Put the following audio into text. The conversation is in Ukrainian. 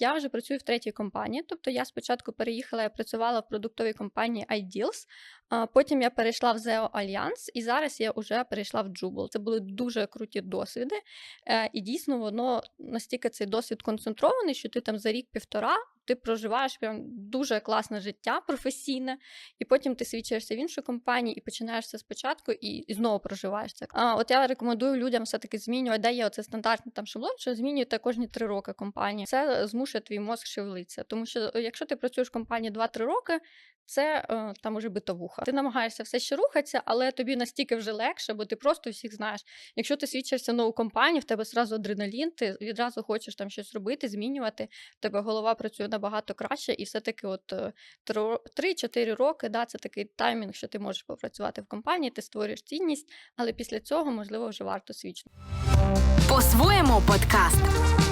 Я вже працюю в третій компанії. Тобто я спочатку переїхала, я працювала в продуктовій компанії iDeals, потім я перейшла в ZEO Alliance, і зараз я вже перейшла в Jubal. Це були дуже круті досвіди. Е, І дійсно воно настільки цей досвід концентрований, що ти там за рік-півтора ти проживаєш прям дуже класне життя професійне, і потім ти свідчишся в іншу компанію і починаєш все спочатку, і, і знову проживаєш це. А от я рекомендую людям все-таки змінювати, де є оце стандартний там шаблон, що змінюєте кожні три роки компанії. Це змушує твій мозк шевелитися. Тому що е, якщо ти працюєш в компанії 2-3 роки, це е, там уже битовуха. Ти намагаєшся все ще рухатися, але тобі настільки вже легше, бо ти просто всіх знаєш. Якщо ти свідчишся нову компанію, в тебе зразу адреналін, ти відразу хочеш там щось робити, змінювати. В тебе голова працює набагато краще, і все-таки, от е, тро- 3-4 роки, да, це такий таймінг, що ти можеш попрацювати в компанії, ти створюєш цінність, але після цього можливо вже варто свідчити. По-своєму подкаст.